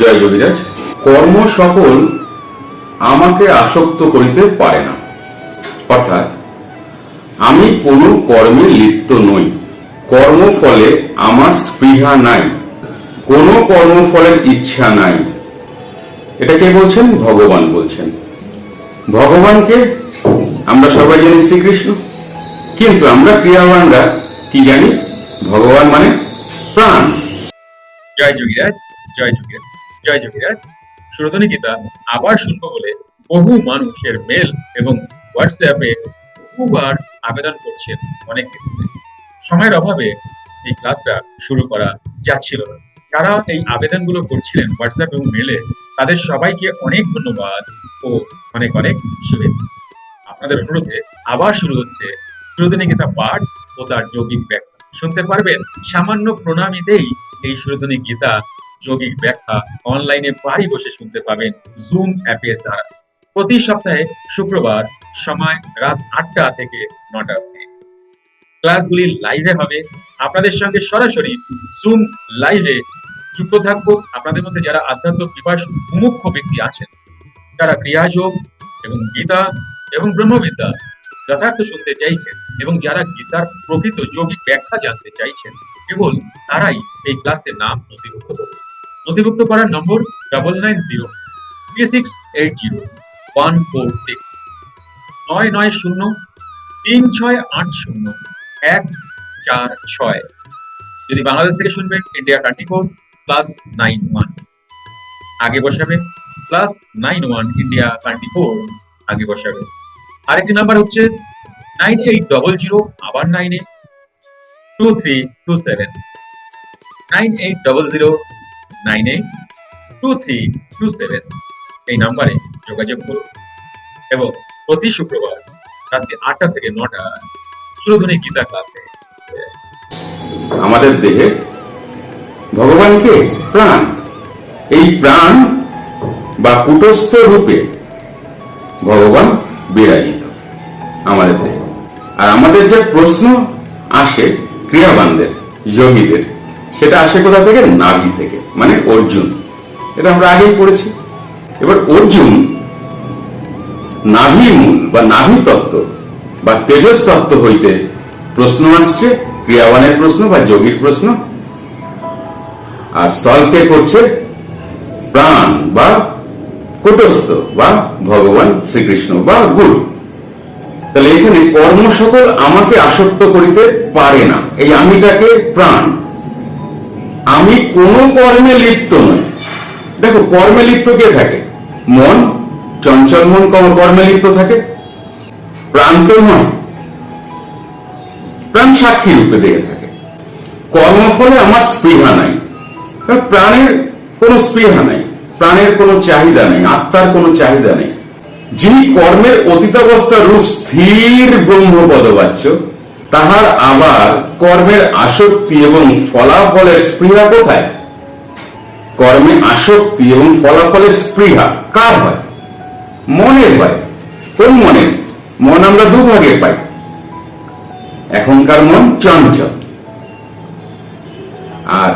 জয় যোগীরাজ কর্ম সকল আমাকে আসক্ত করিতে পারে না। অর্থাৎ, আমি কোনো কর্মে লিপ্ত নই। কর্মফলে আমার স্পৃহা নাই। কোনো কর্মফলের ইচ্ছা নাই। এটা কে বলছেন? ভগবান বলছেন। ভগবানকে আমরা সবাই জানি শ্রীকৃষ্ণ। কিন্তু আমরা ক্রিয়াবানরা কি জানি? ভগবান মানে প্রাণ। জয় যোগীরাজ জয় যোগীরাজ জয় যোগীরাজ সুরতনী গীতা আবার শুনব বলে বহু মানুষের মেল এবং হোয়াটসঅ্যাপে বহুবার আবেদন করছেন অনেক। সময়ের অভাবে এই ক্লাসটা শুরু করা যাচ্ছিল না। যারা এই আবেদনগুলো করছিলেন হোয়াটসঅ্যাপ এবং মেলে তাদের সবাইকে অনেক ধন্যবাদ ও অনেক অনেক শুভেচ্ছা। আপনাদের অনুরোধে আবার শুরু হচ্ছে সুরতনী গীতা পাঠ ও তার যৌগিক ব্যাখ্যা। শুনতে পারবেন সামান্য প্রণামীতেই এই সুরধনী গীতা যৌগিক ব্যাখ্যা অনলাইনে বাড়ি বসে শুনতে পাবেন জুম অ্যাপের দ্বারা। প্রতি সপ্তাহে শুক্রবার সময় রাত আটটা থেকে নটা অবধি। ক্লাসগুলি লাইভে হবে। আপনাদের সঙ্গে সরাসরি জুম লাইভে যুক্ত থাকব। আপনাদের মধ্যে যারা আধ্যাত্ম পিপাসু মুমুক্ষ ব্যক্তি আছেন যারা ক্রিয়াযোগ এবং গীতা এবং ব্রহ্মবিদ্যা যথার্থ শুনতে চাইছেন এবং যারা গীতার প্রকৃত যৌগিক ব্যাখ্যা জানতে চাইছেন, কেবল তারাই এই ক্লাসের নাম নথিভুক্ত করবে নথিভুক্ত করার নম্বর double nine zero three six eight zero one four six নয় নয় শূন্য তিন ছয় আট শূন্য এক চার ছয়। যদি বাংলাদেশ থেকে শুনবেন India country code plus nine one আগে বসাবেন plus nine one India country code আগে বসাবেন আরেকটি নাম্বার হচ্ছে নাইন এইট ডবল জিরো আবার nine eight two three two seven nine eight double zero nine eight two three two seven এই নাম্বারে যোগাযোগ করুন। এবং প্রতি শুক্রবার রাত্রি আটটা থেকে নটা সুরধনী গীতা ক্লাসে আমাদের দেহে ভগবানকে প্রাণ, এই প্রাণ বা কুটস্থ রূপে ভগবান বিরাজিত আমাদের দেহে। আর আমাদের যে প্রশ্ন আসে ক্রিয়াবানদের যোগীদের সেটা আসে কোথা থেকে? নাভি থেকে মানে অর্জুন। এটা আমরা আগেই পড়েছি। এবার অর্জুন নাভি মূল বা নাভি তত্ত্ব বা তেজস তত্ত্ব হইতে প্রশ্ন আসছে, ক্রিয়াবানের প্রশ্ন বা যোগীর প্রশ্ন। আর সলকে করছে? প্রাণ বা কুটস্থ বা ভগবান শ্রীকৃষ্ণ বা গুরু। তাহলে এখানে কর্ম সকল আমাকে আসক্ত করিতে পারে না। এই আমিটাকে প্রাণ। আমি কোন কর্মে লিপ্ত নই। দেখো, কর্মে লিপ্ত কে থাকে? মন, চঞ্চল মন কর্মে লিপ্ত থাকে। প্রাণ তো নয়, প্রাণ সাক্ষী রূপে দেখে থাকে। কর্মফলে আমার স্পৃহা নাই। প্রাণের কোনো স্পৃহা নাই, প্রাণের কোনো চাহিদা নেই, আত্মার কোনো চাহিদা নেই। যিনি কর্মের অতীতাবস্থা রূপ স্থির ব্রহ্ম পদবাচ্য তাহার আবার কর্মের আসক্তি এবং ফলাফলের স্পৃহা কোথায়? কর্মে আসক্তি এবং ফলাফলের স্পৃহা কার হয়? মনের হয়। কোন মনের মন আমরা দুভাগে পাই। এখনকার মন চঞ্চল। আর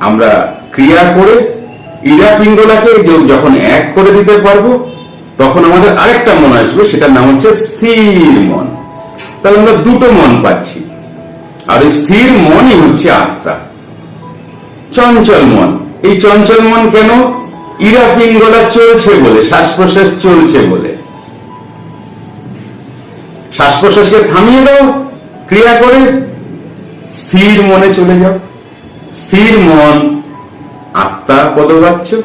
আমরা ক্রিয়া করে ইরা পিঙ্গলাকে যখন এক করে দিতে পারব, তখন আমাদের আরেকটা মন আসবে, সেটার নাম হচ্ছে স্থির মন। তাহলে আমরা দুটো মন পাচ্ছি। আর স্থির মনই হচ্ছে আত্মা। চঞ্চল মন। এই চঞ্চল মন কেন? ইরা পিঙ্গলা চলছে বলে শ্বাস প্রশ্বাস চলছে বলে। শ্বাস প্রশ্বাসকে থামিয়ে দাও, ক্রিয়া করে, স্থির মনে চলে যাও। স্থির মন আত্মা পদবাচ্য,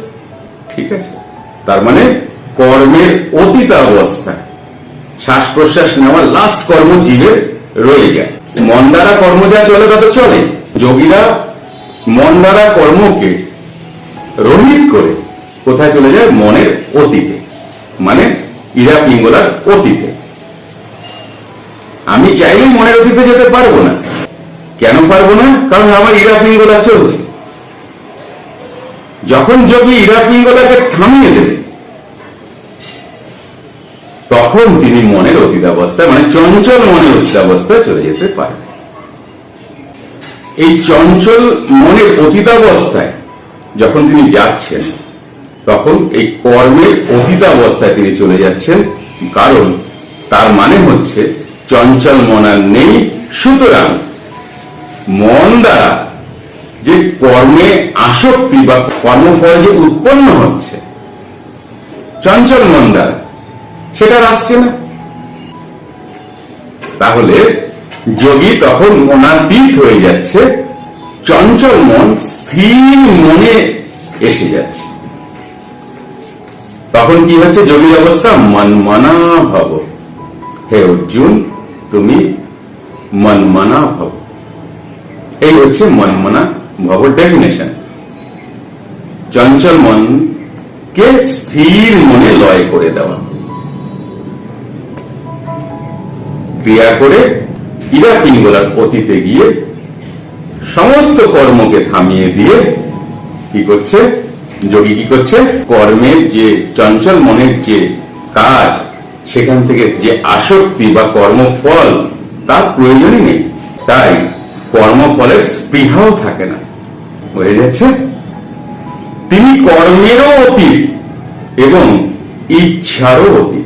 ঠিক আছে? তার মানে কর্মের অতীত অবস্থায় শ্বাস প্রশ্বাস নেওয়া লাস্ট কর্ম জীবের রয়ে যায় মন দ্বারা কর্ম যা চলে তা তো চলে যোগীরা মন দ্বারা কর্মকে রহিত করে কোথায় চলে যায়? মনের অতীতে। মানে ইরা পিঙ্গলার অতীতে। আমি চাইলেই মনের অতীতে যেতে পারব না। কেন পারব না? কারণ আমার ইরা পিঙ্গলা চলছে। যখন যোগী ইরা পিঙ্গলাকে থামিয়ে দেবে তখন তিনি মনের অতীতাবস্থায় মানে চঞ্চল মনের অতীতাবস্থায় চলে যেতে পারেন এই চঞ্চল মনের অতীতাবস্থায় যখন তিনি যাচ্ছেন, তখন এই কর্মের অতীতাবস্থায় তিনি চলে যাচ্ছেন, কারণ তার মানে হচ্ছে চঞ্চল মন আর নেই, সুতরাং মন দ্বারা যে কর্মে আসক্তি বা কর্মফল যে উৎপন্ন হচ্ছে, চঞ্চল মন দ্বারা সেটা আসছে না। তাহলে যোগী তখন মনাতীত হয়ে যাচ্ছে, চঞ্চল মন স্থির মনে এসে যাচ্ছে। তখন কি হচ্ছে যোগীর অবস্থা? মনমনা ভব হে অর্জুন, তুমি মনমনা ভব এই হচ্ছে মনমনা ভব ডেফিনেশন চঞ্চল মনকে স্থির মনে লয় করে দেওয়া। ক্রিয়া করে ইরা পিঙ্গলার অতীতে গিয়ে সমস্ত কর্মকে থামিয়ে দিয়ে কি করছে? যোগী কি করছে? কর্মের যে চঞ্চল মনের যে কাজ, সেখান থেকে যে আসক্তি বা কর্মফল, তার প্রয়োজনই নেই। তাই কর্মফলের স্পৃহাও থাকে না। বোঝা যাচ্ছে? তিনি কর্মেরও অতীত এবং ইচ্ছারও অতীত।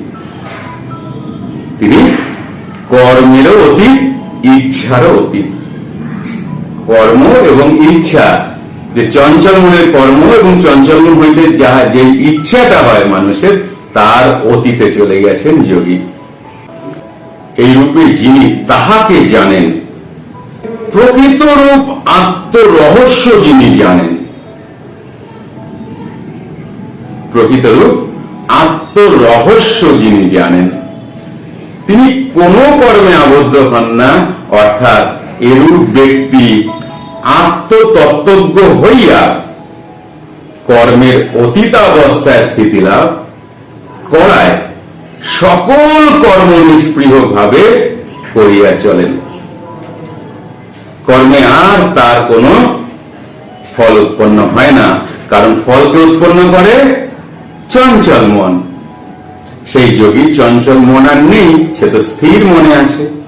তিনি কর্মেরও অতীত ইচ্ছারও অতীত। কর্ম এবং ইচ্ছা, যে চঞ্চল মনের কর্ম এবং চঞ্চল মন হইতে যা, যে ইচ্ছাটা হয় মানুষের, তার অতীতে চলে গেছেন যোগী। এই রূপে যিনি তাহাকে জানেন, প্রকৃত রূপ আত্মরহস্য যিনি জানেন, প্রকৃত রূপ আত্মরহস্য যিনি জানেন। তিনি কোন কর্মে আবদ্ধ হন না, অর্থাৎ এরূপ ব্যক্তি আত্মতত্ত্বজ্ঞ হইয়া কর্মের অতীতাবস্থায় স্থিতি লাভ করায়, সকল কর্ম নিষ্পৃহ ভাবে করিয়া চলেন। কর্মে আর তার কোনো ফল উৎপন্ন হয় না, কারণ ফলকে উৎপন্ন করে চঞ্চল মন। সেই যোগী চঞ্চল মন আর নেই সে তো স্থির মনে আছে।